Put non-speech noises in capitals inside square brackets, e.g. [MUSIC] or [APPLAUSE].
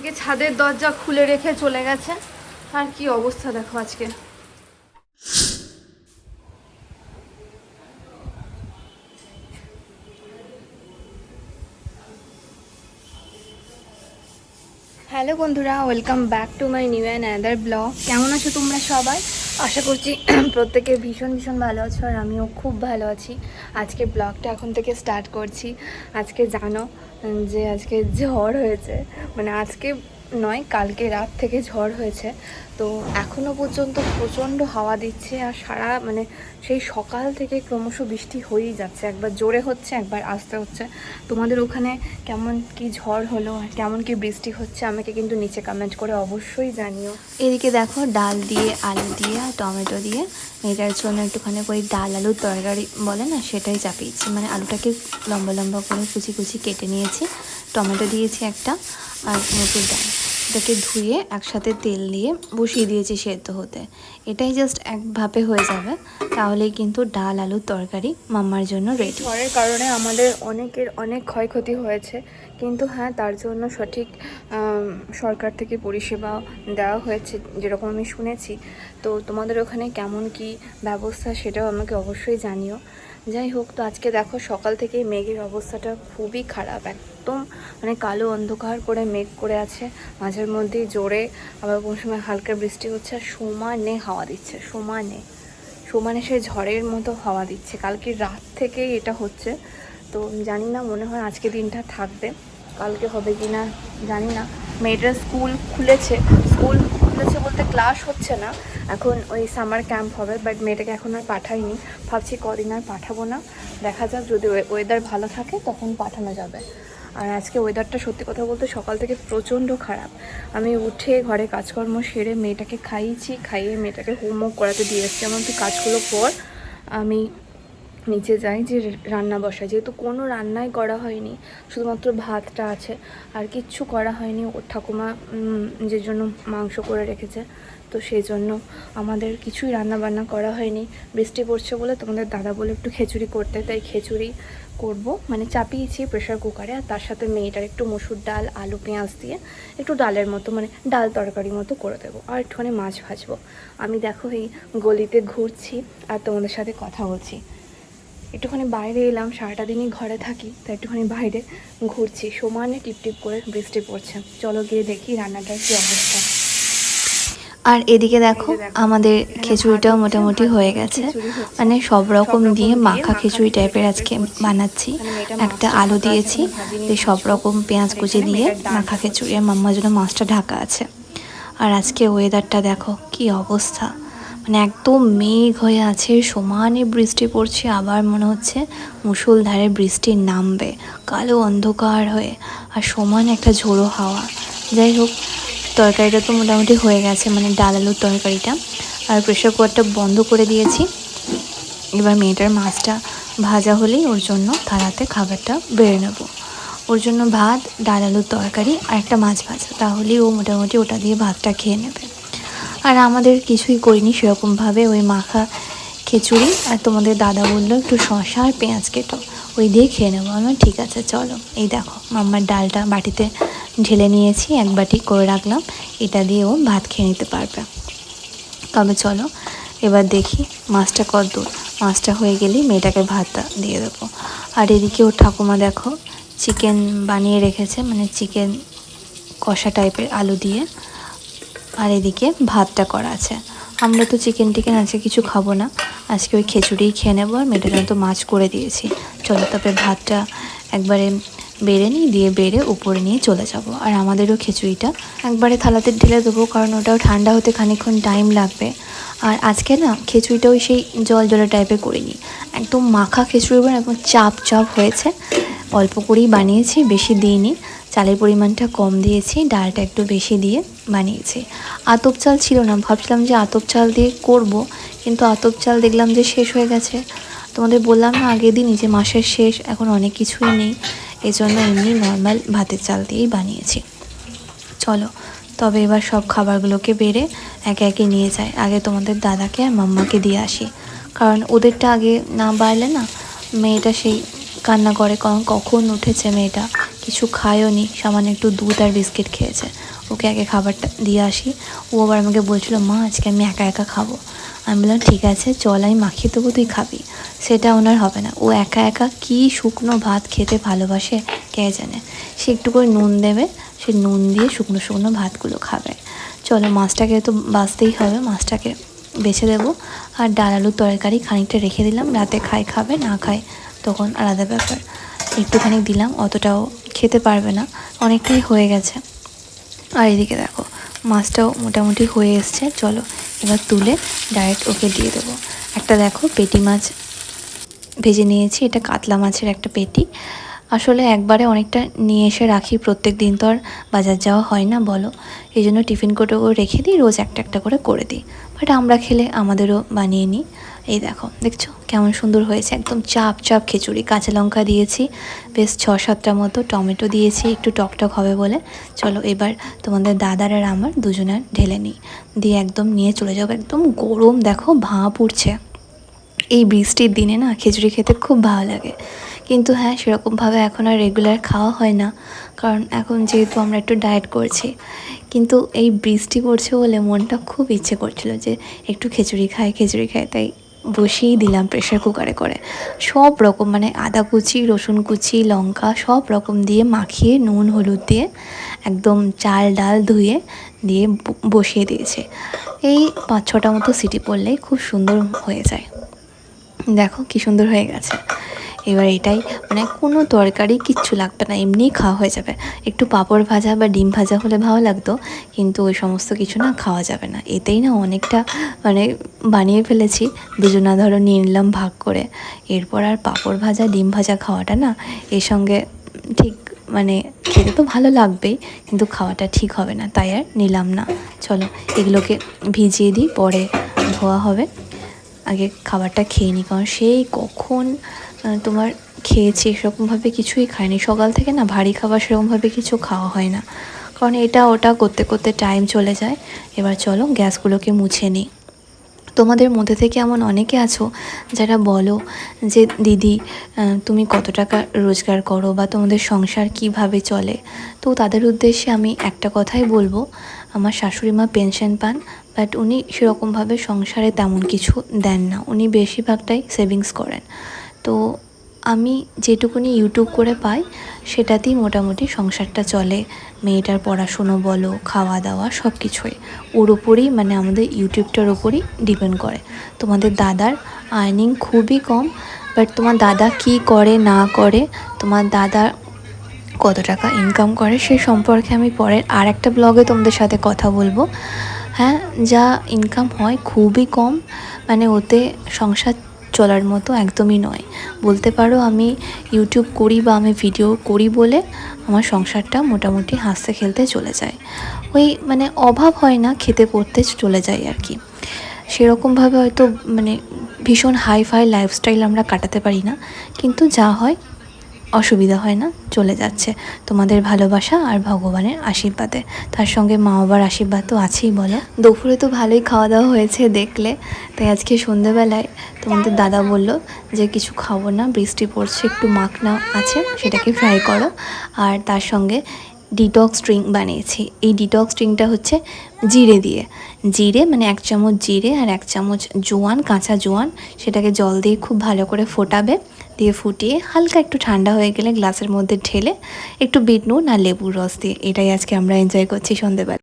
এদিকে ছাদের দরজা খুলে রেখে চলে গেছে। আর কি অবস্থা দেখো আজকে? হ্যালো বন্ধুরা, welcome back to my new and other blog. কেমন আছো তোমরা সবাই? আশা করছি [CLEARS THROAT] প্রত্যেকে ভীষণ ভীষণ ভালো আছো আর আমিও খুব ভালো আছি। আজকে ব্লগটা এখন থেকে স্টার্ট করছি। আজকে জানো যে আজকে ঝড় হয়েছে। মানে আজকে নয়, কালকে রাত থেকে ঝড় হয়েছে। তো এখনও পর্যন্ত প্রচণ্ড হাওয়া দিচ্ছে আর সারা মানে সেই সকাল থেকে ক্রমশ বৃষ্টি হয়েই যাচ্ছে। একবার জোরে হচ্ছে, একবার আস্তে হচ্ছে। তোমাদের ওখানে কেমন কি ঝড় হলো আর কেমন কি বৃষ্টি হচ্ছে আমাকে কিন্তু নিচে কমেন্ট করে অবশ্যই জানিও। এদিকে দেখো ডাল দিয়ে আলু দিয়ে আর টমেটো দিয়ে, এটার জন্য একটুখানি ওই ডাল আলুর তরকারি বলে না সেটাই চাপিয়েছি। মানে আলুটাকে লম্বা লম্বা করে কুচি কুচি কেটে নিয়েছি। টমেটো দিয়েছি একটা আর মুসুর ডাল। এটাকে ধুয়ে একসাথে তেল দিয়ে বসিয়ে দিয়েছি সেদ্ধ হতে। এটাই জাস্ট এক ভাপে হয়ে যাবে। তাহলেই কিন্তু ডাল, আলুর তরকারি মাম্মার জন্য রেডি ঝড়ের কারণে আমাদের অনেকের অনেক ক্ষয়ক্ষতি হয়েছে। কিন্তু হ্যাঁ তার জন্য সঠিক সরকার থেকে পরিষেবা দেওয়া হয়েছে, যেরকম আমি শুনেছি। তো তোমাদের ওখানে কেমন কি ব্যবস্থা সেটাও আমাকে অবশ্যই জানিও। যাই হোক, তো আজকে দেখো সকাল থেকে মেঘের অবস্থাটা খুবই খারাপ। একদম মানে কালো অন্ধকার করে মেঘ করে আছে। মাঝের মধ্যেই জোরে আবার কোনো সময় হালকা বৃষ্টি হচ্ছে আর সমানে হাওয়া দিচ্ছে, সমানে। সমানে সে ঝড়ের মতো হাওয়া দিচ্ছে। কালকে রাত থেকেই এটা হচ্ছে। তো জানি না, মনে হয় আজকে দিনটা থাকবে। কালকে হবে কি না জানি না। মেয়েটার স্কুল খুলেছে। স্কুল ক্লাস হচ্ছে না। এখন ওই সামার ক্যাম্প হবে বাট মেয়েটাকে এখন আর পাঠাইনি। ভাবছি কদিন আর পাঠাবো না। দেখা যাক, যদি ওয়েদার ভালো থাকে, তখন পাঠানো যাবে। আর আজকে ওয়েদারটা সত্যি কথা বলতে সকাল থেকে প্রচণ্ড খারাপ। আমি উঠে ঘরে কাজকর্ম সেরে মেয়েটাকে খাইয়েছি, খাইয়ে মেয়েটাকে হোমওয়ার্ক করাতে দিয়ে এসেছি। এমনকি কাজগুলো পর আমি নিচে যাই যে রান্না বসাই। যেহেতু কোনো রান্নাই করা হয়নি, শুধুমাত্র ভাতটা আছে, আর কিচ্ছু করা হয়নি। ওর ঠাকুমা যে জন্য মাংস করে রেখেছে, তো সেই জন্য আমাদের কিছুই রান্না বান্না করা হয়নি। বৃষ্টি পড়ছে বলে তোমাদের দাদা বলে একটু খিচুড়ি করতে, তাই খিচুড়ি করব। মানে চাপিয়েছি প্রেশার কুকারে, আর তার সাথে মেয়েটার একটু মসুর ডাল, আলু, পেঁয়াজ দিয়ে একটু ডালের মতো মানে ডাল তরকারি মতো করে দেবো, আর একটুখানি মাছ ভাজবো। আমি দেখো এই গলিতে ঘুরছি, আর তোমাদের সাথে কথা বলছি। একটুখানি বাইরে এলাম সারাটা দিনই ঘরে থাকি তাই একটুখানি বাইরে ঘুরছি। সমানে টিপটিপ করে বৃষ্টি পড়ছে। চলো গিয়ে দেখি রান্নাটার কি অবস্থা। আর এদিকে দেখো আমাদের খিচুড়িটাও মোটামুটি হয়ে গেছে। মানে সব রকম দিয়ে মাখা খিচুড়ি টাইপের আজকে বানাচ্ছি। একটা আলু দিয়েছি দিয়ে সব রকম পেঁয়াজ কুচি দিয়ে মাখা খিচুড়ি আর মাম্মার জন্য মাছটা ঢাকা আছে। আর আজকে ওয়েদারটা দেখো কি অবস্থা। মানে একদম মেঘ হয়ে আছে, সমানে বৃষ্টি পড়ছে, আবার মনে হচ্ছে মুষলধারে বৃষ্টি নামবে, কালো অন্ধকার হয়ে, আর সমান একটা ঝোড়ো হাওয়া। যাই হোক, তরকারিটা তো মোটামুটি হয়ে গেছে মানে ডাল আলুর তরকারিটা, আর প্রেশার কুকারটা বন্ধ করে দিয়েছি। এবার মেয়েটার মাছটা ভাজা হলেই ওর জন্য থালাতে খাবারটা বেড়ে নেব। ওর জন্য ভাত, ডাল আলুর তরকারি আর একটা মাছ ভাজা, তাহলেই ও মোটামুটি ওটা দিয়ে ভাতটা খেয়ে নেবে। আর আমাদের কিছুই করিনি, সেরকমভাবে ওই মাখা খিচুড়ি আর তোমাদের দাদা বলল একটু শশা আর পেঁয়াজ কেটো, ওই দিয়ে খেয়ে নেব। আমি ঠিক আছে, চলো। এই দেখো মাম্মার ডালটা বাটিতে ঢেলে নিয়েছি, এক বাটি করে রাখলাম, এটা দিয়ে ও ভাত খেয়ে নিতে পারবে। তবে চলো, এবার দেখি মাছটা কত দূর। মাছটা হয়ে গেলেই মেয়েটাকে ভাতটা দিয়ে দেবো। আর এদিকে ওর ঠাকুমা দেখো, চিকেন বানিয়ে রেখেছে মানে চিকেন কষা টাইপের আলু দিয়ে। আর এদিকে ভাতটা করা আছে। আমরা তো চিকেন টিকেন আজকে কিছু খাব না। আজকে ওই খিচুড়িই খেয়ে নেব আর জন্য তো মাছ করে দিয়েছি। চলো তারপরে ভাতটা একবারে বেড়ে নিই, দিয়ে বেড়ে উপরে নিয়ে চলে যাব। আর আমাদেরও খিচুড়িটা একবারে থালাতে ঢেলে দেবো, কারণ ওটাও ঠান্ডা হতে খানিকক্ষণ টাইম লাগবে। আর আজকে না খিচুড়িটাও সেই জল জলে টাইপের করিনি। একদম মাখা খিচুড়ি মানে একদম চাপ চাপ হয়েছে। অল্প করেই বানিয়েছি, বেশি দিইনি। চালের পরিমাণটা কম দিয়েছি, ডালটা একটু বেশি দিয়ে বানিয়েছি। আতপ চাল ছিল না, ভাবছিলাম যে আতপ চাল দিয়ে করব, কিন্তু আতপ চাল দেখলাম যে শেষ হয়ে গেছে। তোমাদের বললাম না, আগের দিনই যে মাসের শেষ, এখন অনেক কিছুই নেই এই জন্য এমনি নর্মাল ভাতের চাল দিয়েই বানিয়েছি। চলো, তবে এবার সব খাবারগুলোকে বেড়ে একে একে নিয়ে যায় আগে তোমাদের দাদাকে আর মাম্মাকে দিয়ে আসি। কারণ ওদেরটা আগে না বাড়লে না, মেয়েটা সেই কান্না করে, কারণ কখন উঠেছে মেয়েটা? কিছু খায়ও নি। সামান্য একটু দুধ আর বিস্কিট খেয়েছে। ওকে আগে খাবারটা দিয়ে আসি। ও আবার আমাকে বলছিল, মা, আজকে আমি একা একা খাব। আমি বললাম, ঠিক আছে, চল, আমি মাখিয়ে দেবো, তুই খাবি। সেটা ওনার হবে না। ও একা একা কি শুকনো ভাত খেতে ভালোবাসে, কে জানে? সে একটু করে নুন দেবে, সে নুন দিয়ে শুকনো শুকনো ভাতগুলো খাবে। চলো, মাছটাকে তো বাঁচতেই হবে, মাছটাকে বেছে দেবো। আর ডাল আলুর তরকারি খানিকটা রেখে দিলাম, রাতে খায় খাবে, না খায় তখন আলাদা ব্যাপার। একটুখানি দিলাম, অতটাও খেতে পারবে না। অনেকটাই হয়ে গেছে। আর এদিকে দেখো, মাছটাও মোটামুটি হয়ে এসছে। চলো, এবার তুলে ডাইরেক্ট ওকে দিয়ে দেবো। একটা দেখো, পেটি মাছ ভেজে নিয়েছি। এটা কাতলা মাছের একটা পেটি। আসলে একবারে অনেকটা নিয়ে এসে রাখি, প্রত্যেক দিন তো আর বাজার যাওয়া হয় না, বলো। এই জন্য টিফিন কোটো করে রেখে দিই, রোজ একটা একটা করে করে দিই। বাট আমরা খেলে আমাদেরও বানিয়ে নিই। এই দেখো, দেখছ? কেমন সুন্দর হয়েছে, একদম চাপ চাপ খিচুড়ি। কাঁচা লঙ্কা দিয়েছি, বেশ ছ সাতটা মতো। টমেটো দিয়েছি, একটু টকটক হবে বলে। চলো, এবার তোমাদের দাদার আর আমার দুজনের ঢেলে নিই। দিয়ে একদম নিয়ে চলে যাব, একদম গরম, দেখো ভাঁপ উঠছে। এই বৃষ্টির দিনে না খিচুড়ি খেতে খুব ভালো লাগে। কিন্তু হ্যাঁ সেরকমভাবে এখন আর রেগুলার খাওয়া হয় না। কারণ এখন যেহেতু আমরা একটু ডায়েট করছি, কিন্তু এই বৃষ্টি পড়ছে বলে মনটা খুব ইচ্ছে করছিল যে একটু খিচুড়ি খাই খিচুড়ি খাই, তাই বসিয়েই দিলাম প্রেশার কুকারে করে। সব রকম মানে আদা কুচি, রসুন কুচি, লঙ্কা সব রকম দিয়ে মাখিয়ে নুন, হলুদ দিয়ে একদম চাল ডাল ধুয়ে দিয়ে বসিয়ে দিয়েছে। এই পাঁচ ছটা মতো সিটি পড়লেই খুব সুন্দর হয়ে যায়। দেখো কি সুন্দর হয়ে গেছে। এবার এটাই। মানে কোনো তরকারি কিচ্ছু লাগবে না, এমনিই খাওয়া হয়ে যাবে। একটু পাঁপড় ভাজা বা ডিম ভাজা হলে ভালো লাগতো, কিন্তু ওই সমস্ত কিছু না খাওয়া যাবে না। এতেই না অনেকটা মানে বানিয়ে ফেলেছি, দুজনা ধরো নিয়ে নিলাম ভাগ করে। এরপর আর পাঁপড় ভাজা, ডিম ভাজা খাওয়াটা না, এর সঙ্গে ঠিক মানে খেতে তো ভালো লাগবেই, কিন্তু খাওয়াটা ঠিক হবে না, তাই আর নিলাম না। চলো, এগুলোকে ভিজিয়ে দিই, পরে ধোয়া হবে। আগে খাবারটা খেয়ে নিই, কারণ সেই কখন তোমার খেয়েছি সেরকমভাবে কিছুই খাইনি। সকাল থেকে না ভারী খাবার সেরকমভাবে কিছু খাওয়া হয় না। কারণ এটা ওটা করতে করতে টাইম চলে যায়। এবার চলো গ্যাসগুলোকে মুছে নিই। তোমাদের মধ্যে থেকে এমন অনেকে আছো যারা বলো যে, দিদি তুমি কত টাকা রোজগার করো বা তোমাদের সংসার কীভাবে চলে? তো তাদের উদ্দেশ্যে আমি একটা কথাই বলব। আমার শাশুড়ি মা পেনশন পান বাট উনি সেরকমভাবে সংসারে তেমন কিছু দেন না। উনি বেশিরভাগটাই সেভিংস করেন। তো আমি যেটুকুনি ইউটিউব করে পাই, সেটাতেই মোটামুটি সংসারটা চলে। মেয়েটার পড়াশুনো বলো খাওয়া দাওয়া সব কিছুই ওর ওপরই মানে আমাদের ইউটিউবটার ওপরই ডিপেন্ড করে। তোমাদের দাদার আর্নিং খুবই কম বাট তোমার দাদা কি করে, না করে, তোমার দাদা কত টাকা ইনকাম করে, সে সম্পর্কে আমি পরের আর একটা ব্লগে তোমাদের সাথে কথা বলব। হ্যাঁ যা ইনকাম হয় খুবই কম মানে ওতে সংসার চলার মতো একদমই নয়। বলতে পারো আমি ইউটিউব করি বা আমি ভিডিও করি বলে আমার সংসারটা মোটামুটি হাসতে খেলতে চলে যায়। ওই মানে অভাব হয় না, খেতে পড়তে চলে যায় আর কি। সেরকমভাবে হয়তো মানে ভীষণ হাই ফাই লাইফস্টাইল আমরা কাটাতে পারি না। কিন্তু যা হয় অসুবিধা হয় না, চলে যাচ্ছে। তোমাদের ভালোবাসা আর ভগবানের আশীর্বাদে। তার সঙ্গে মা বাবার আশীর্বাদ তো আছেই, বলো। দুপুরে তো ভালোই খাওয়া দাওয়া হয়েছে দেখলে। তাই আজকে সন্ধেবেলায় তোমাদের দাদা বলল যে, কিছু খাব না, বৃষ্টি পড়ছে, একটু মাখনা আছে, সেটাকে ফ্রাই করো। আর তার সঙ্গে ডিটক্স ড্রিঙ্ক বানিয়েছি। এই ডিটক্স ড্রিঙ্কটা হচ্ছে জিরে দিয়ে। জিরে মানে এক চামচ জিরে আর এক চামচ জোয়ান, কাঁচা জোয়ান। সেটাকে জল দিয়ে খুব ভালো করে ফোটাবে। দিয়ে ফুটিয়ে হালকা একটু ঠান্ডা হয়ে গেলে গ্লাসের মধ্যে ঢেলে একটু বিট নুন আর লেবুর রস দিয়ে। এটাই আজকে আমরা এনজয় করছি সন্ধেবেলা।